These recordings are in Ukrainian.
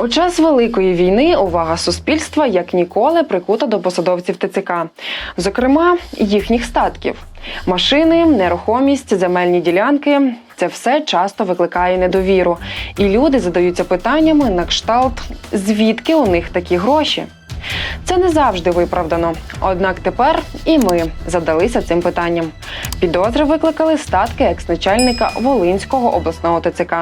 У час великої війни увага суспільства як ніколи прикута до посадовців ТЦК, зокрема їхніх статків. Машини, нерухомість, земельні ділянки це все часто викликає недовіру, і люди задаються питаннями на кшталт, звідки у них такі гроші. Це не завжди виправдано. Однак тепер і ми задалися цим питанням. Підозри викликали статки екс-начальника Волинського обласного ТЦК.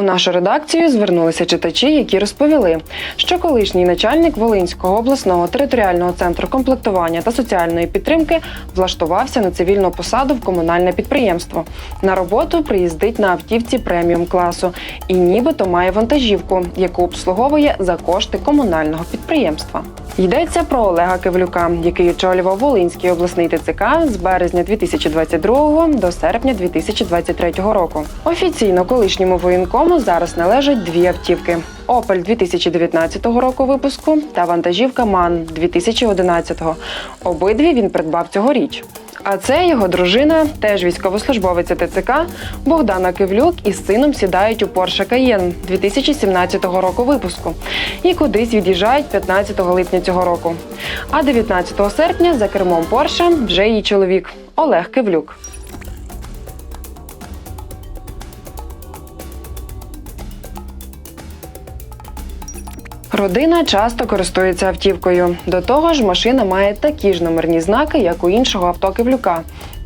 У нашу редакцію звернулися читачі, які розповіли, що колишній начальник Волинського обласного територіального центру комплектування та соціальної підтримки влаштувався на цивільну посаду в комунальне підприємство. На роботу приїздить на автівці преміум класу і нібито має вантажівку, яку обслуговує за кошти комунального підприємства. Йдеться про Олега Кивлюка, який очолював Волинський обласний ТЦК з березня 2022 до серпня 2023 року. Офіційно колишньому воєнкому зараз належать дві автівки: Опель 2019 року випуску та вантажівка МАН 2011. Обидві він придбав цьогоріч. А це його дружина, теж військовослужбовиця ТЦК Богдана Кивлюк із сином сідають у Porsche Cayenne 2017 року випуску і кудись від'їжджають 15 липня цього року. А 19 серпня за кермом Porsche вже її чоловік Олег Кивлюк. Родина часто користується автівкою. До того ж, машина має такі ж номерні знаки, як у іншого авто Кивлюка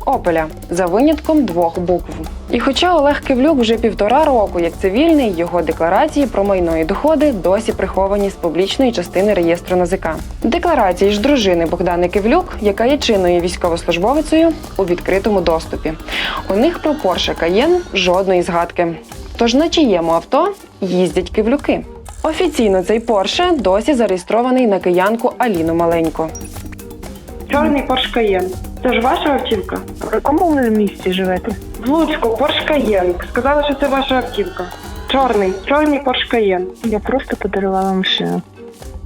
Опеля, за винятком двох букв. І хоча Олег Кивлюк вже півтора року як цивільний, його декларації про майно і доходи досі приховані з публічної частини реєстру НАЗК. Декларації ж дружини Богдани Кивлюк, яка є чинною військовослужбовицею, у відкритому доступі. У них про Porsche Cayenne жодної згадки. Тож на чиєму авто їздять кивлюки. Офіційно цей Порше досі зареєстрований на киянку Аліну Маленько. Чорний Porsche Cayenne. Це ж ваша автівка? В якому ви місті живете? В Луцьку Porsche Cayenne. Сказали, що це ваша автівка. Чорний, чорний Porsche Cayenne. Я просто подарувала машину.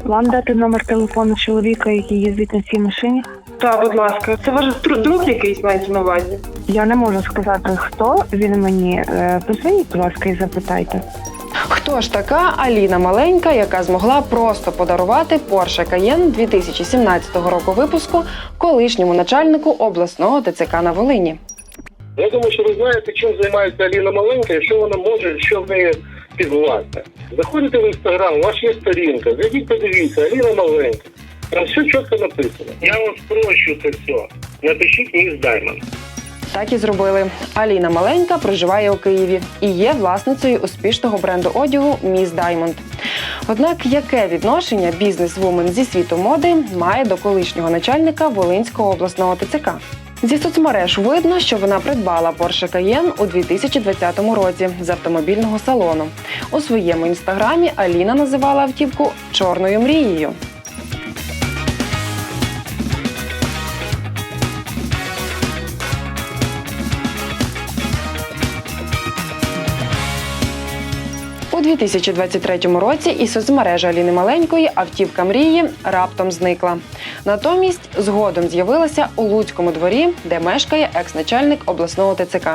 Вам дати номер телефону чоловіка, який їздить на цій машині? Так, будь ласка, це ваш дру- друг якийсь мається на увазі. Я не можу сказати, хто він мені. Е, Позвоніть, будь ласка, і запитайте. Хто ж така Аліна Маленька, яка змогла просто подарувати Porsche Cayenne 2017 року випуску колишньому начальнику обласного ТЦК на Волині? Я думаю, що ви знаєте, чим займається Аліна Маленька, і що вона може, що в неї підвласне. Заходите в інстаграм, у вас є сторінка, зайдіть, подивіться, Аліна Маленька. Там все чітко написано. Я вам спрощу це все. Напишіть міс Даймонд. Так і зробили. Аліна Маленька проживає у Києві і є власницею успішного бренду одягу Міс Даймонд. Однак яке відношення бізнес-вумен зі світу моди має до колишнього начальника Волинського обласного ТЦК? Зі соцмереж видно, що вона придбала Porsche Cayenne у 2020 році з автомобільного салону. У своєму інстаграмі Аліна називала автівку чорною мрією. 2023 році із соцмережі Аліни Маленької автівка мрії раптом зникла. Натомість згодом з'явилася у Луцькому дворі, де мешкає екс-начальник обласного ТЦК.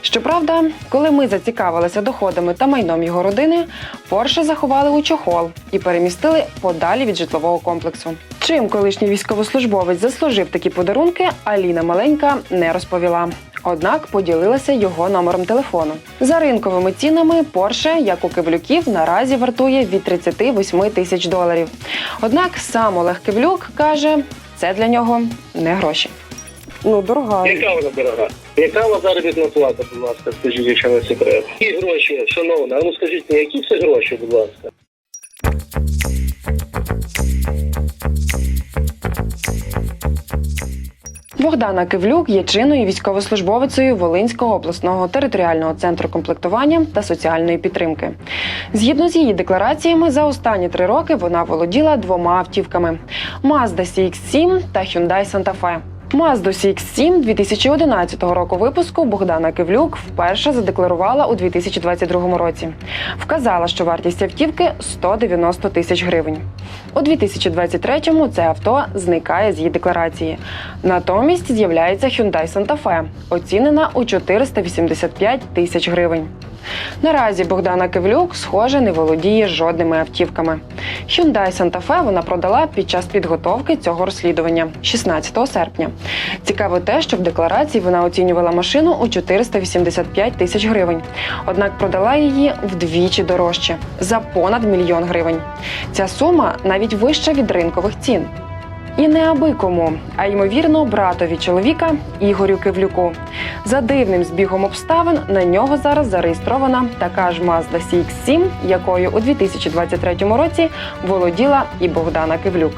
Щоправда, коли ми зацікавилися доходами та майном його родини, Порше заховали у чохол і перемістили подалі від житлового комплексу. Чим колишній військовослужбовець заслужив такі подарунки, Аліна Маленька не розповіла. Однак поділилася його номером телефону. За ринковими цінами Порше, як у Кивлюків, наразі вартує від 38 тисяч доларів. Однак сам Олег Кивлюк каже, це для нього не гроші. Ну, дорога. Яка вона дорога? Яка вас заробітна плата, будь ласка, скажіть, якщо не секрет? Які гроші, шановна? А ну скажіть мені, які це гроші, будь ласка? Богдана Кивлюк є чинною військовослужбовицею Волинського обласного територіального центру комплектування та соціальної підтримки. Згідно з її деклараціями, за останні три роки вона володіла двома автівками: Mazda CX-7 та Hyundai Santa Fe. Мазду CX-7 2011 року випуску Богдана Кивлюк вперше задекларувала у 2022 році. Вказала, що вартість автівки 190 тисяч гривень. У 2023-му це авто зникає з її декларації. Натомість з'являється Hyundai Santa Fe, оцінена у 485 тисяч гривень. Наразі Богдана Кивлюк, схоже, не володіє жодними автівками. Hyundai Santa Fe вона продала під час підготовки цього розслідування 16 серпня. Цікаво те, що в декларації вона оцінювала машину у 485 тисяч гривень. Однак продала її вдвічі дорожче за понад мільйон гривень. Ця сума навіть вища від ринкових цін. І не аби кому, а ймовірно, братові чоловіка Ігорю Кивлюку. За дивним збігом обставин на нього зараз зареєстрована така ж Mazda CX-7, якою у 2023 році володіла і Богдана Кивлюк.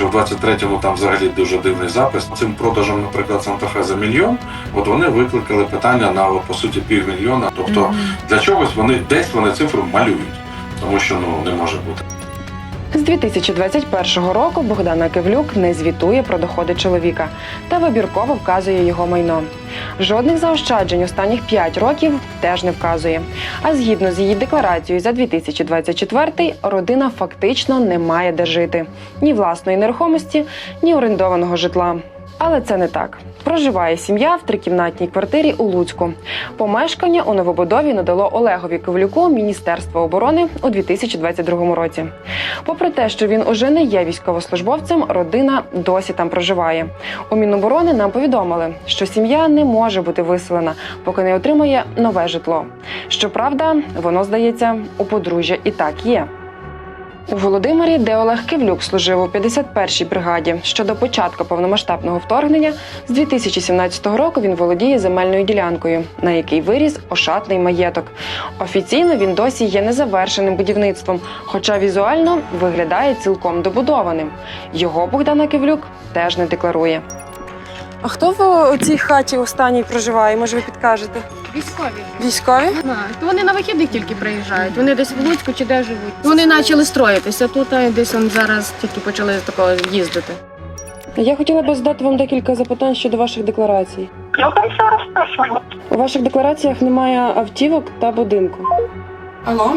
В 23-му там взагалі дуже дивний запис. Цим продажем, наприклад, Санта-Фе за мільйон, от вони викликали питання на по суті півмільйона. Тобто для чогось вони десь вони цифру малюють, тому що ну не може бути. З 2021 року Богдана Кивлюк не звітує про доходи чоловіка та вибірково вказує його майно. Жодних заощаджень останніх 5 років теж не вказує. А згідно з її декларацією за 2024 родина фактично не має де жити ні власної нерухомості, ні орендованого житла. Але це не так. Проживає сім'я в трикімнатній квартирі у Луцьку. Помешкання у новобудові надало Олегові Ковлюку Міністерство оборони у 2022 році. Попри те, що він уже не є військовослужбовцем, родина досі там проживає. У Міноборони нам повідомили, що сім'я не може бути виселена, поки не отримає нове житло. Щоправда, воно здається у подружжя і так є. У Володимирі, де Олег Кивлюк служив у 51-й бригаді, щодо початку повномасштабного вторгнення, з 2017 року він володіє земельною ділянкою, на якій виріс ошатний маєток. Офіційно він досі є незавершеним будівництвом, хоча візуально виглядає цілком добудованим. Його Богдана Кивлюк теж не декларує. А хто в цій хаті останній проживає? Може, ви підкажете? Військові. Військові? Да. То вони на вихідних тільки приїжджають. Вони десь в Луцьку чи де живуть. Вони почали строїтися тут, а десь он зараз тільки почали такого їздити. Я хотіла би задати вам декілька запитань щодо ваших декларацій. Ну, там все розписано. У ваших деклараціях немає автівок та будинку. Алло,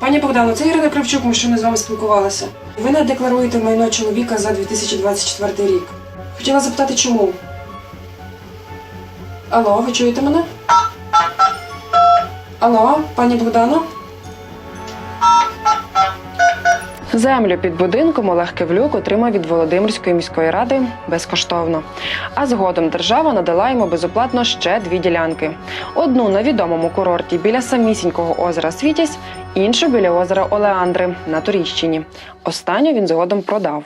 пані Богдано, це Ірина Кравчук, ми щойно з вами спілкувалися. Ви не декларуєте майно чоловіка за 2024 рік. Хотіла запитати, чому? Алло, ви чуєте мене? Алло, пані Богдано? Землю під будинком Олег Кивлюк отримав від Володимирської міської ради безкоштовно. А згодом держава надала йому безоплатно ще дві ділянки: одну на відомому курорті біля самісінького озера Світязь, іншу біля озера Олеандри на Туріщині. Останню він згодом продав.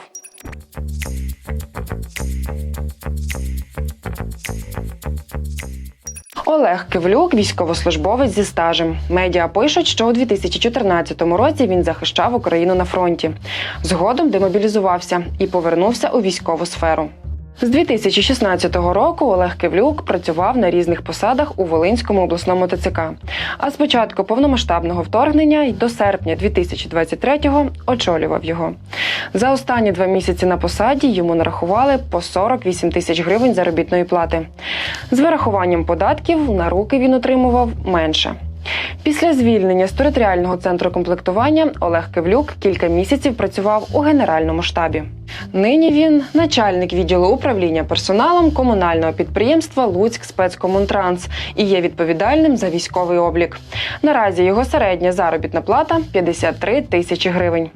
Олег Кивлюк, військовослужбовець зі стажем. Медіа пишуть, що у 2014 році він захищав Україну на фронті. Згодом демобілізувався і повернувся у військову сферу. З 2016 року Олег Кивлюк працював на різних посадах у Волинському обласному ТЦК. А з початку повномасштабного вторгнення й до серпня 2023-го очолював його. За останні два місяці на посаді йому нарахували по 48 тисяч гривень заробітної плати. З вирахуванням податків на руки він отримував менше. Після звільнення з територіального центру комплектування Олег Кивлюк кілька місяців працював у генеральному штабі. Нині він начальник відділу управління персоналом комунального підприємства Луцьк спецкомунтранс і є відповідальним за військовий облік. Наразі його середня заробітна плата 53 тисячі гривень.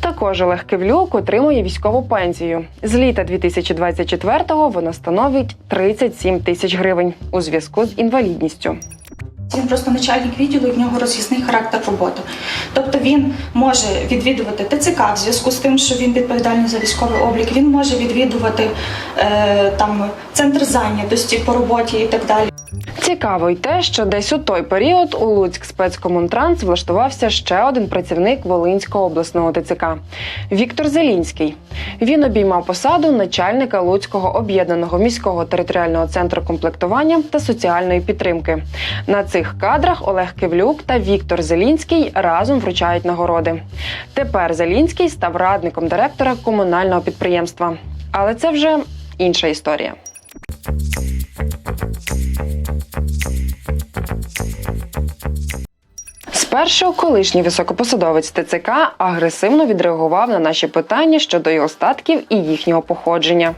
Також Олег Кивлюк отримує військову пенсію. З літа 2024-го вона становить 37 тисяч гривень у зв'язку з інвалідністю. Він просто начальник відділу, і в нього роз'ясний характер роботи. Тобто він може відвідувати ТЦК в зв'язку з тим, що він відповідальний за військовий облік. Він може відвідувати е, там центр зайнятості по роботі і так далі. Цікаво й те, що десь у той період у Луцьк спецкомунтранс влаштувався ще один працівник Волинського обласного ТЦК Віктор Зелінський. Він обіймав посаду начальника Луцького об'єднаного міського територіального центру комплектування та соціальної підтримки. На цих кадрах Олег Кивлюк та Віктор Зелінський разом вручають нагороди. Тепер Зелінський став радником директора комунального підприємства. Але це вже інша історія. Спершу колишній високопосадовець ТЦК агресивно відреагував на наші питання щодо його статків і їхнього походження.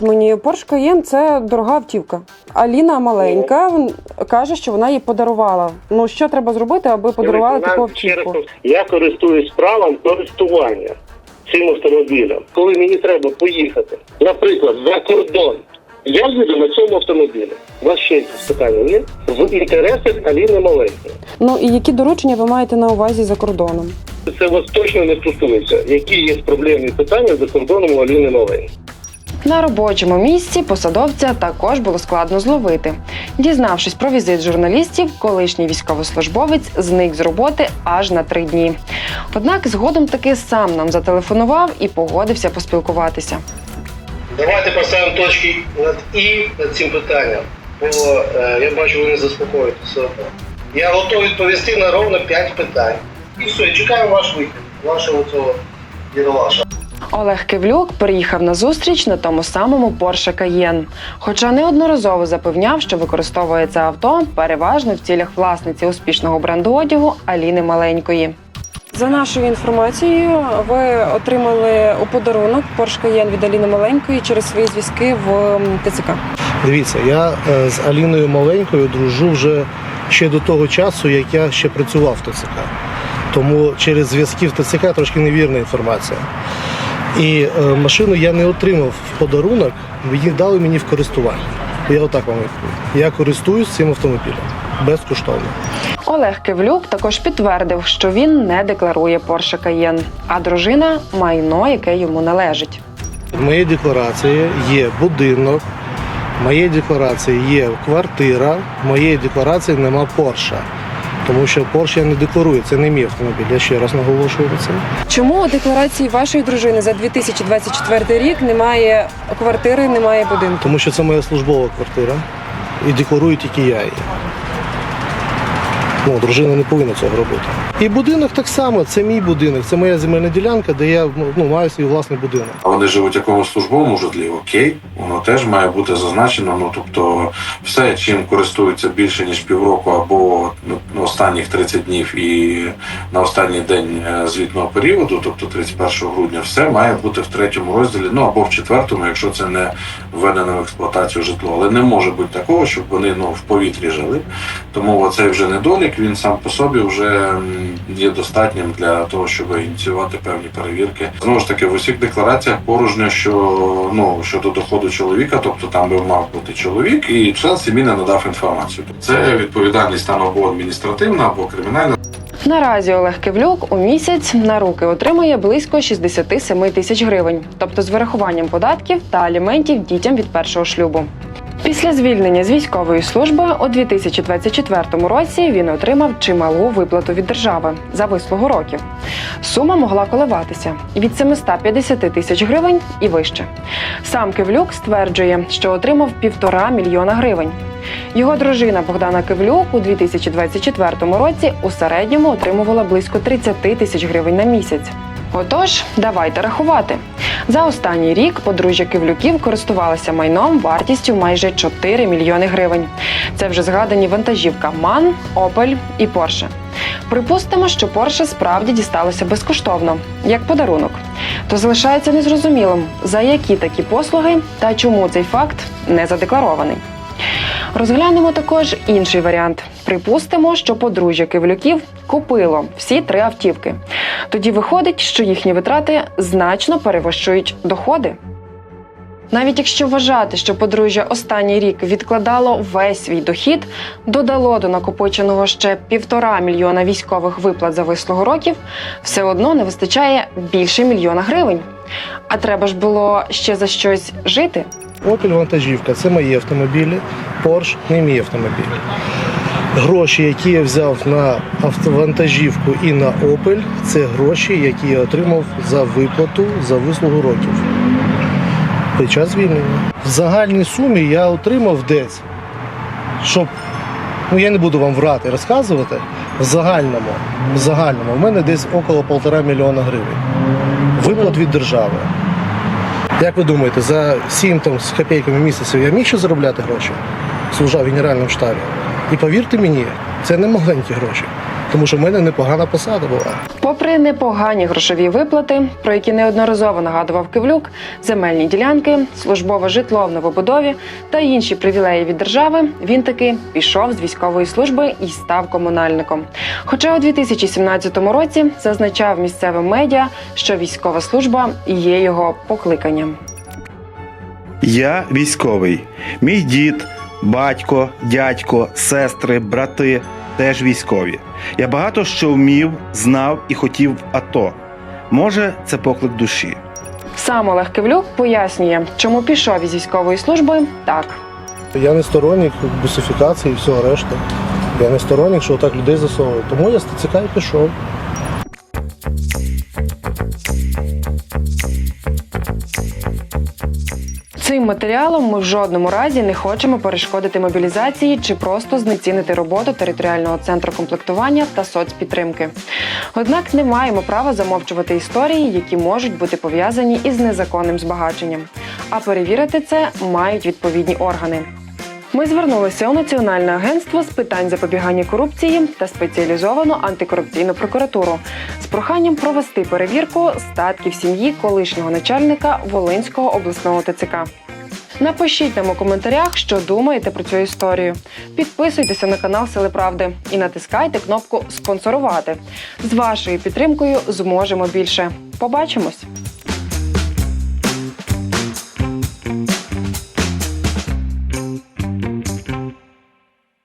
Мені Porsche Cayenne – це дорога автівка. Аліна маленька він каже, що вона їй подарувала. Ну що треба зробити, аби подарували таку автівку? Я користуюсь правом користування цим автомобілем. Коли мені треба поїхати, наприклад, за кордон, я їду на цьому автомобілі. У вас ще якісь питання є? В інтересах Аліни Маленької. Ну і які доручення ви маєте на увазі за кордоном? Це вас точно не стосується. Які є проблемні питання за кордоном у Аліни Маленької? На робочому місці посадовця також було складно зловити. Дізнавшись про візит журналістів, колишній військовослужбовець зник з роботи аж на три дні. Однак згодом таки сам нам зателефонував і погодився поспілкуватися. Давайте поставимо точки над і над цим питанням, бо е, я бачу, ви не заспокоїтеся. Я готовий відповісти на ровно 5 питань. І все, чекаю ваш вихід, вашого цього дідолаша. Олег Кивлюк приїхав на зустріч на тому самому Porsche Cayenne, хоча неодноразово запевняв, що використовує це авто переважно в цілях власниці успішного бренду одягу Аліни Маленької. За нашою інформацією, ви отримали у подарунок Porsche Cayenne від Аліни Маленької через свої зв'язки в ТЦК. Дивіться, я е, з Аліною Маленькою дружу вже ще до того часу, як я ще працював в ТЦК. Тому через зв'язки в ТЦК трошки невірна інформація. І е, машину я не отримав в подарунок, її дали мені в користування. Я отак вам відповім. Я користуюсь цим автомобілем безкоштовно. Олег Кивлюк також підтвердив, що він не декларує Porsche Cayenne, а дружина майно, яке йому належить. В моїй декларації є будинок, в моїй декларації є квартира, в моїй декларації нема Порша. Тому що Порш я не декларую, це не мій автомобіль. Я ще раз наголошую на це. Чому у декларації вашої дружини за 2024 рік немає квартири, немає будинку? Тому що це моя службова квартира і декларую тільки я її. Ну, дружина не повинна цього робити. І будинок так само, це мій будинок, це моя земельна ділянка, де я ну, маю свій власний будинок. А вони живуть в якомусь службовому житлі, окей, воно теж має бути зазначено. Ну тобто, все, чим користуються більше ніж півроку, або ну, останніх 30 днів і на останній день е, звітного періоду, тобто 31 грудня, все має бути в третьому розділі, ну або в четвертому, якщо це не введено в експлуатацію житло. Але не може бути такого, щоб вони ну в повітрі жили. Тому оцей вже недолік він сам по собі вже є достатнім для того, щоб ініціювати певні перевірки. Знову ж таки, в усіх деклараціях порожньо, що ну щодо доходу чоловіка, тобто там би мав бути чоловік, і член сім'ї не надав інформацію. Це відповідальність там або адміністративна, або кримінальна. Наразі Олег Кивлюк у місяць на руки отримує близько 67 тисяч гривень, тобто з вирахуванням податків та аліментів дітям від першого шлюбу. Після звільнення з військової служби у 2024 році він отримав чималу виплату від держави за вислугу років. Сума могла коливатися від 750 тисяч гривень і вище. Сам Кивлюк стверджує, що отримав півтора мільйона гривень. Його дружина Богдана Кивлюк у 2024 році у середньому отримувала близько 30 тисяч гривень на місяць. Отож, давайте рахувати. За останній рік подружжя Кивлюків користувалися майном вартістю майже 4 мільйони гривень. Це вже згадані вантажівка MAN, Opel і Porsche. Припустимо, що Porsche справді дісталося безкоштовно, як подарунок. То залишається незрозумілим, за які такі послуги та чому цей факт не задекларований. Розглянемо також інший варіант. Припустимо, що подружжя Кивлюків купило всі три автівки. Тоді виходить, що їхні витрати значно перевищують доходи. Навіть якщо вважати, що подружжя останній рік відкладало весь свій дохід, додало до накопиченого ще півтора мільйона військових виплат за вислугу років, все одно не вистачає більше мільйона гривень. А треба ж було ще за щось жити. Opel вантажівка це мої автомобілі, Porsche не мій автомобіль. Гроші, які я взяв на автовантажівку і на Opel, це гроші, які я отримав за виплату за вислугу років під час звільнення. В загальній сумі я отримав десь, щоб ну я не буду вам врати розказувати. В загальному, в загальному в мене десь около полтора мільйона гривень. Виплат від держави. Як ви думаєте, за 7 там, з копійками місяців я міг ще заробляти гроші? Служав в генеральному штабі. І повірте мені, це не маленькі гроші, тому що в мене непогана посада була. Попри непогані грошові виплати, про які неодноразово нагадував Кивлюк, земельні ділянки, службове житло в новобудові та інші привілеї від держави, він таки пішов з військової служби і став комунальником. Хоча у 2017 році зазначав місцевим медіа, що військова служба є його покликанням. Я військовий. Мій дід, батько, дядько, сестри, брати теж військові. Я багато що вмів, знав і хотів в АТО. Може, це поклик душі. Сам Олег Кивлюк пояснює, чому пішов із військової служби так. Я не сторонник бусифікації і всього решта. Я не сторонник, що так людей засовують. Тому я з ТЦК і пішов. Матеріалом ми в жодному разі не хочемо перешкодити мобілізації чи просто знецінити роботу територіального центру комплектування та соцпідтримки. Однак не маємо права замовчувати історії, які можуть бути пов'язані із незаконним збагаченням. А перевірити це мають відповідні органи. Ми звернулися у Національне агентство з питань запобігання корупції та спеціалізовану антикорупційну прокуратуру з проханням провести перевірку статків сім'ї колишнього начальника Волинського обласного ТЦК. Напишіть нам у коментарях, що думаєте про цю історію. Підписуйтеся на канал Сили Правди і натискайте кнопку Спонсорувати. З вашою підтримкою зможемо більше. Побачимось!